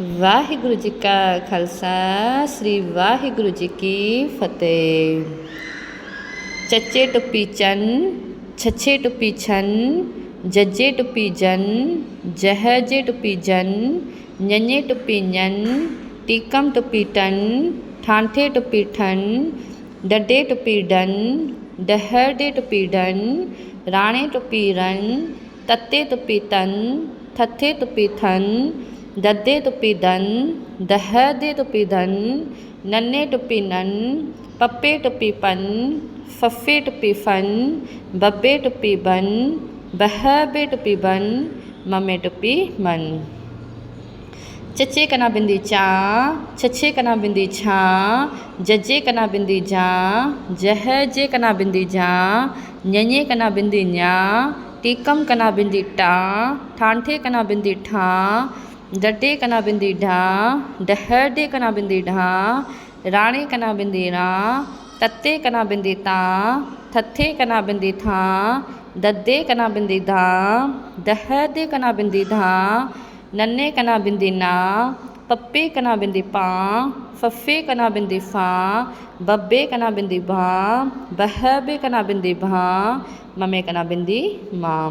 ਵਾਹਿਗੁਰੂ ਜੀ ਕਾ ਖਾਲਸਾ, ਸ੍ਰੀ ਵਾਹਿਗੁਰੂ ਜੀ ਕੀ ਫਤਿਹ। ਚੱਚੇ ਟੁੱਪੀ ਚੰਨ, ਛੱਛੇ ਟੁੱਪੀ ਛੰਨ, ਜੱਜੇ ਟੁੱਪੀ ਜਨ, ਜਹਜੇ ਟੁੱਪੀ ਜਨ ਨੰਨੇ ਟੁੱਪੀ ਨਨ ਟੀਕਮ ਟੁੱਪੀ ਟਨ, ਠਾਂਠੇ ਟੁੱਪੀ ਠਨ, ਡੱਡੇ ਟੁੱਪੀ ਡਨ ਡਹੜੇ ਟੁੱਪੀ ਡਨ, ਰਾਣੇ ਟੁੱਪੀ ਰਨ, ਤੱਤੇ ਟੁੱਪੀ ਤਨ, ਥੱਥੇ ਟੁੱਪੀ ਥਨ ਦੱਦੇ ਟੁੱਪੀ ਦਨ ਦਹਦੇ ਟੁੱਪੀ ਦਨ, ਨੰਨੇ ਟੁੱਪੀ ਨਨ, ਪੱਪੇ ਟੁੱਪੀ ਪਨ, ਫੱਫੇ ਟੁੱਪੀ ਫਨ, ਬੱਬੇ ਟੁੱਪੀ ਬਨ ਬਹਬੇ ਟੁੱਪੀ ਬਨ, ਮਮੇ ਟੁੱਪੀ ਮਨ। ਚੱਚੇ ਕਨਾ ਬਿੰਦੀ ਚਾ, ਛੱਛੇ ਕਨਾ ਬਿੰਦੀ ਛਾ, ਜੱਜੇ ਕਨਾ ਬਿੰਦੀ ਜਾ ਜਹਜੇ ਕਨਾ ਬਿੰਦੀ ਜਾ ਨੰਨੇ ਕਨਾ ਬਿੰਦੀ ਨਿਆ, ਟੀਕਮ ਕਨਾ ਬਿੰਦੀ ਟਾ, ਠਾਂਠੇ ਕਨਾ ਬਿੰਦੀ ਠਾ ਡੱਡੇ ਕਨਾ ਬਿੰਦੀ ਢਾ ਡਹੜੇ ਕਨਾ ਬਿੰਦੀ ਢਾ ਰਾਣੇ ਕਨਾ ਬਿੰਦੀ ਰਾ ਤੱਤੇ ਕਨਾ ਬਿੰਦੀ ਤਾ ਥੱਥੇ ਕਨਾ ਬਿੰਦੀ ਥਾ ਦੱਦੇ ਕਨਾ ਬਿੰਦੀ ਧਾ ਦਹਦੇ ਕਨਾ ਬਿੰਦੀ ਧਾ ਨੰਨੇ ਕਨਾ ਬਿੰਦੀ ਨਾ ਪੱਪੇ ਕਨਾ ਬਿੰਦੀ ਪਾ ਫੱਫੇ ਕਨਾ ਬਿੰਦੀ ਫਾ ਬੱਬੇ ਕਨਾ ਬਿੰਦੀ ਭਾ ਬਹਬੇ ਕਨਾ ਬਿੰਦੀ ਭਾ ਮਮੇ ਕਨਾ ਬਿੰਦੀ ਮਾਂ